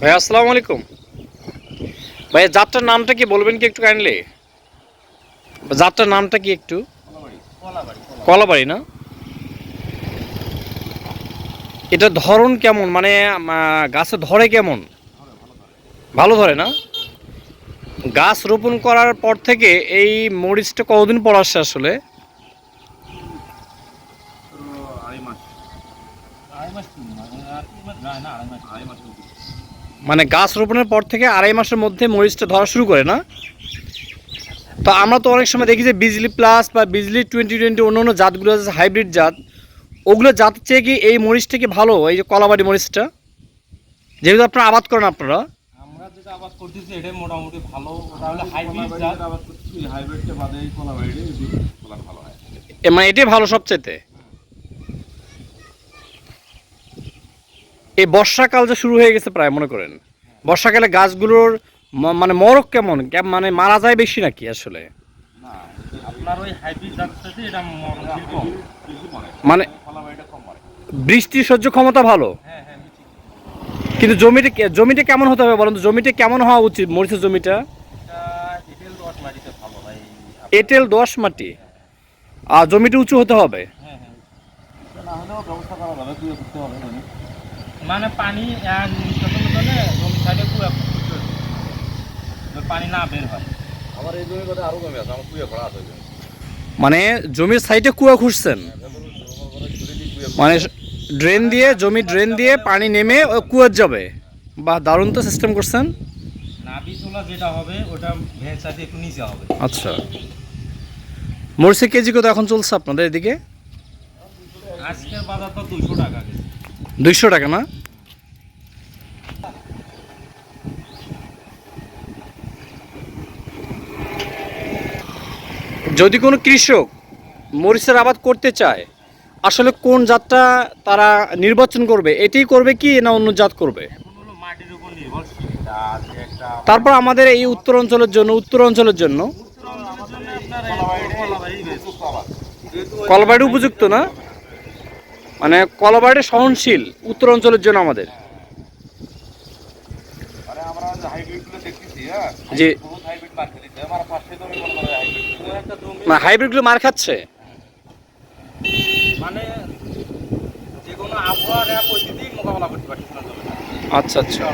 ভাই, আসসালামু আলাইকুম। ভাই, যাত্রার নামটা কি বলবেন কি একটু কাইন্ডলি যাত্রার নামটা কি একটু? কলাবাড়ি, না? এটা ধরন কেমন? মানে গাছে ধরে কেমন? ভালো ধরে, না? গাছ রোপণ করার পর থেকে এই মরিচটা কতদিন পর আসছে আসলে? আড়াই মাস। আড়াই মাস না, আড়াই মাস। আড়াই মাস। মানে গাছ রোপণের পর থেকে আড়াই মাসের মধ্যে মরিচটা ধরা শুরু করে না? তো আমরা তো অনেক সময় দেখি যে বিজলি প্লাস বা বিজলি টোয়েন্টি টোয়েন্টি অন্য অন্য জাতগুলো আছে হাইব্রিড জাত ওগুলো জাত চেয়ে কি এই মরিচটা কি ভালো এই যে কলাবাড়ি মরিচটা? যেহেতু আপনারা আবাদ করেন আপনারা। আমরা যেটা আবাদ করতেছি এটাই মোটামুটি ভালো। ওটা হলো হাইব্রিড জাত আবাদ করছি হাইব্রিডটা বাদে এই কলা বাইরে কলার ভালো হয়। মানে এটাই ভালো সবচেয়েতে এই বর্ষাকাল যে শুরু হয়ে গেছে প্রায় মনে করেন? বর্ষাকালে গাছগুলোর মানে মরক কেমন? মানে মারা যায় বেশি নাকি আসলে? মনে বৃষ্টি সহ্য ক্ষমতা ভালো? হ্যাঁ হ্যাঁ। কিন্তু জমিটা জমিটা কেমন হতে হবে বলুন জমিটা কেমন হওয়া উচিত মরিচের জমিটা? এটা এঁটেল দশ এঁটেল মাটি? আর জমিটা উঁচু হতে হবে? মানে পানি নিষ্কাশনের জন্য সাইডে কুয়া পানি না বের হয়। আমার এই জমি কথা আরও কমে আছে আমার কুয়ে ভরা আছে মানে জমির সাইডে কুয়া খুঁজছেন? মানে ড্রেন দিয়ে জমি ড্রেন দিয়ে পানি নেমে কুয়ার যাবে? বা দারুণ তো সিস্টেম করছেন। নাবি তোলা যেটা হবে ওটা ভেড় একটু নিচে হবে। আচ্ছা। মরিচের কেজি কত এখন চলছে আপনাদের এদিকে? আজকের বাজার তো দুশো টাকা দুইশো টাকা না যদি কোনো কৃষক মরিচের আবাদ করতে চায় আসলে কোন জাতটা তারা নির্বাচন করবে এটাই করবে কি না অন্য জাত করবে? এটা তারপর আমাদের এই উত্তর অঞ্চলের জন্য উত্তর অঞ্চলের জন্য। কলবাড়ি উপযুক্ত না? মানে কলবাড়ি সহনশীল উত্তর অঞ্চলের জন্য আমাদের। আরে আমরা যে হাইব্রিডগুলো দেখতেছি হ্যাঁ? জি। মনে মানে হাইব্রিডগুলো মার খাচ্ছে? মানে যে কোনো আবহাওয়ার এক পরিস্থিতি মোকাবেলা করতে পারছি। আচ্ছা আচ্ছা।